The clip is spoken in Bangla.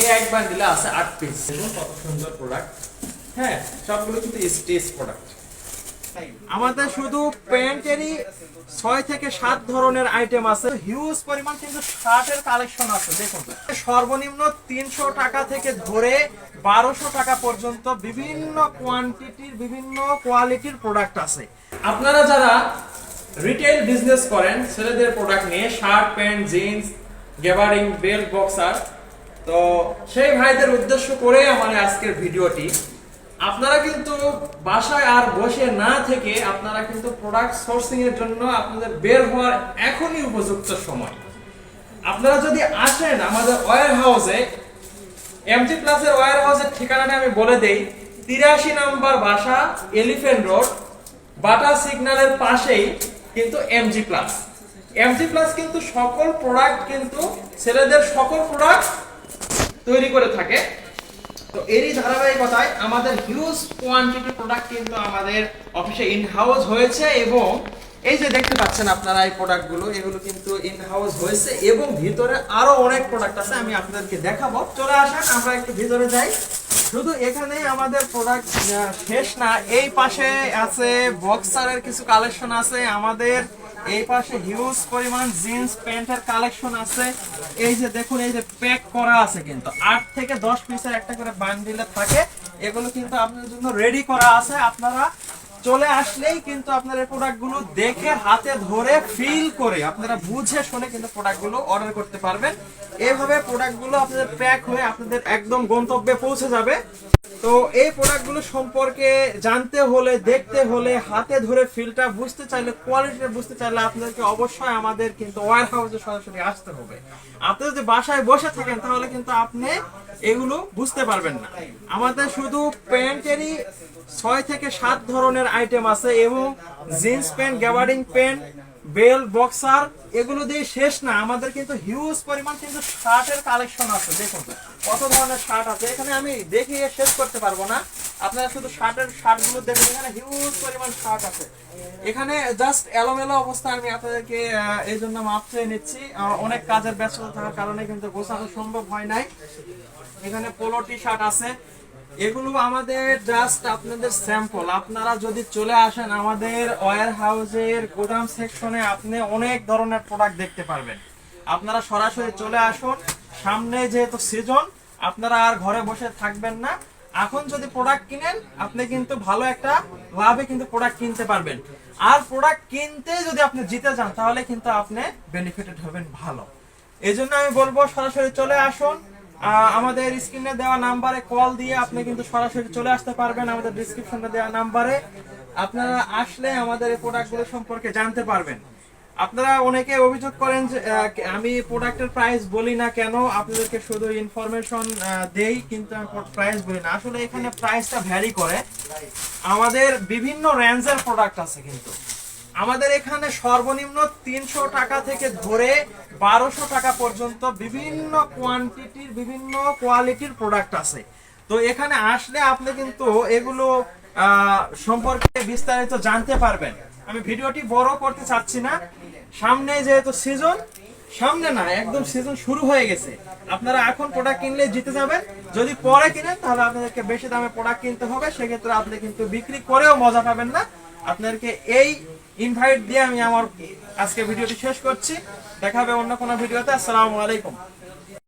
এই এক বান্ডিলে আছে আট পিস কত সুন্দর প্রোডাক্ট হ্যাঁ সবগুলো কিন্তু স্টেজ প্রোডাক্ট আমাদের শুধু প্যান্টেরই ছয় থেকে সাত ধরনের আইটেম আছে। হিউজ পরিমাণ কিন্তু শার্টের কালেকশন আছে, দেখুন। সর্বনিম্ন তিনশো টাকা থেকে ধরে বারোশো টাকা পর্যন্ত বিভিন্ন কোয়ান্টিটির বিভিন্ন কোয়ালিটির প্রোডাক্ট আছে। আপনারা যারা রিটেল বিজনেস করেন, ছেলেদের প্রোডাক্ট নিয়ে shirt pant jeans gabardine belt boxer তো সেই ভাইদের উদ্দেশ্য করে আমার আজকের ভিডিওটি। আপনারা কিন্তু বাসায় আর বসে না থেকে আপনারা কিন্তু প্রোডাক্ট সোর্সিং এর জন্য আপনাদের বের হওয়ার এখনই উপযুক্ত সময়। আপনারা যদি আসেন আমাদের ওয়ার হাউসে এমজি প্লাসের ওয়ার হাউসের ঠিকানাটা আমি বলে দেই। তিরাশি নাম্বার বাসা এলিফেন্ট রোড বাটা সিগন্যালের পাশেই কিন্তু এমজি প্লাস এমজি প্লাস কিন্তু সকল প্রোডাক্ট কিন্তু ছেলেদের সকল প্রোডাক্ট তৈরি করে থাকে। তো এরই ধারাবাহিকতায় আমাদের হিউজ কোয়ান্টিটি প্রোডাক্ট কিন্তু আমাদের অফিসে ইন হাউস হয়েছে এবং এই যে দেখতে পাচ্ছেন আপনারা এই প্রোডাক্টগুলো এগুলো কিন্তু ইন হাউস হয়েছে এবং ভিতরে আরও অনেক প্রোডাক্ট আছে, আমি আপনাদেরকে দেখাবো। চলে আসেন, আমরা একটু ভিতরে যাই। শুধু এখানে আমাদের প্রোডাক্ট শেষ না, এই পাশে আছে বক্সারের কিছু কালেকশন আছে। আমাদের এই পাশে হিউজ পরিমাণ জিন্স প্যান্টের কালেকশন আছে। এই যে দেখুন, এই যে প্যাক করা আছে কিন্তু। আট থেকে দশ পিসের একটা করে বান্ডিলে থাকে। এগুলো কিন্তু আপনাদের জন্য রেডি করা আছে। আপনারা চলে আসলেই কিন্তু আপনার এই প্রোডাক্টগুলো দেখে, হাতে ধরে ফিল করে, আপনারা বুঝে শুনে কিন্তু প্রোডাক্টগুলো অর্ডার করতে পারবেন। এইভাবে প্রোডাক্টগুলো আপনাদের প্যাক হয়ে আপনাদের একদম গন্তব্যে পৌঁছে যাবে। তো এই প্রোডাক্টগুলো সম্পর্কে জানতে হলে, দেখতে হলে, হাতে ধরে ফিলটা বুঝতে চাইলে কোয়ালিটিটা বুঝতে চাইলে আপনাদেরকে অবশ্যই আমাদের কিন্তু ওয়ার হাউসে সরাসরি আসতে হবে। আপনি যদি বাসায় বসে থাকেন, তাহলে কিন্তু আপনি এগুলো বুঝতে পারবেন না। আমাদের শুধু প্যান্টেরই ছয় থেকে সাত ধরনের আইটেম আছে এবং jeans pant gabardine pant belt boxer এগুলো দিয়ে শেষ না। আমাদের কিন্তু হিউজ পরিমাণ কিন্তু শার্টের কালেকশন আছে, দেখুন। কত ধরনের শার্ট আছে? এখানে আমি দেখিয়ে শেষ করতে পারব না। আপনারা শুধু শার্টের শার্টগুলো দেখুন, এখানে হিউজ পরিমাণ শার্ট আছে। এখানে জাস্ট এলোমেলো অবস্থা আমি আপনাদেরকে এই জন্য মাপ চেয়ে নিচ্ছি। অনেক কাজের ব্যস্ততা থাকার কারণে কিন্তু গোছানো সম্ভব হয় নাই। এখানে পোলো টি শার্ট আছে। এগুলো আমাদের জাস্ট আপনাদের স্যাম্পল আপনারা যদি চলে আসেন আমাদের ওয়ার হাউসের গোদাম সেকশনে আপনি অনেক ধরনের প্রোডাক্ট দেখতে পারবেন। আপনারা সরাসরি চলে আসুন। সামনে যেহেতু সিজন আপনারা আর ঘরে বসে থাকবেন না। এখন যদি প্রোডাক্ট কিনেন, আপনি কিন্তু ভালো একটা লাভে কিন্তু প্রোডাক্ট কিনতে পারবেন। আর প্রোডাক্ট কিনতে যদি আপনি জিতে যান, তাহলে কিন্তু আপনি বেনিফিটেড হবেন ভালো। এই জন্য আমি বলব, সরাসরি চলে আসুন। আমাদের স্ক্রিনে দেওয়া নাম্বারে কল দিয়ে আপনি কিন্তু সরাসরি চলে আসতে পারবেন আমাদের ডিসক্রিপশনে দেওয়া নাম্বারে আপনারা আসলে আমাদের এই প্রোডাক্টগুলো সম্পর্কে জানতে পারবেন। আপনারা অনেকে অভিযোগ করেন যে আমি প্রোডাক্টের প্রাইস বলি না কেন, আপনাদেরকে শুধু ইনফরমেশন দেই, কিন্তু প্রাইস বলি না। আসলে এখানে প্রাইসটা ভ্যারি করে। আমাদের বিভিন্ন রেঞ্জের প্রোডাক্ট আছে কিন্তু। আমাদের এখানে সর্বনিম্ন তিনশো টাকা থেকে ধরে বারোশো টাকা পর্যন্ত বিভিন্ন কোয়ান্টিটির বিভিন্ন কোয়ালিটির প্রোডাক্ট আছে। তো এখানে আসলে আপনি কিন্তু এগুলো সম্পর্কে বিস্তারিত জানতে পারবেন। আমি ভিডিওটি বড় করতে চাচ্ছি না। সামনে যেহেতু সিজন সামনে না, একদম সিজন শুরু হয়ে গেছে। আপনারা এখন প্রোডাক্ট কিনলে জিতে যাবেন। যদি পরে কিনেন, তাহলে আপনাদেরকে বেশি দামে প্রোডাক্ট কিনতে হবে। সেক্ষেত্রে আপনি কিন্তু বিক্রি করেও মজা পাবেন না। আপনাদেরকে এই ইনভাইট দিয়ে আমি আমার আজকে ভিডিওটি শেষ করছি। দেখা হবে অন্য কোনো ভিডিওতে। আসসালামু আলাইকুম।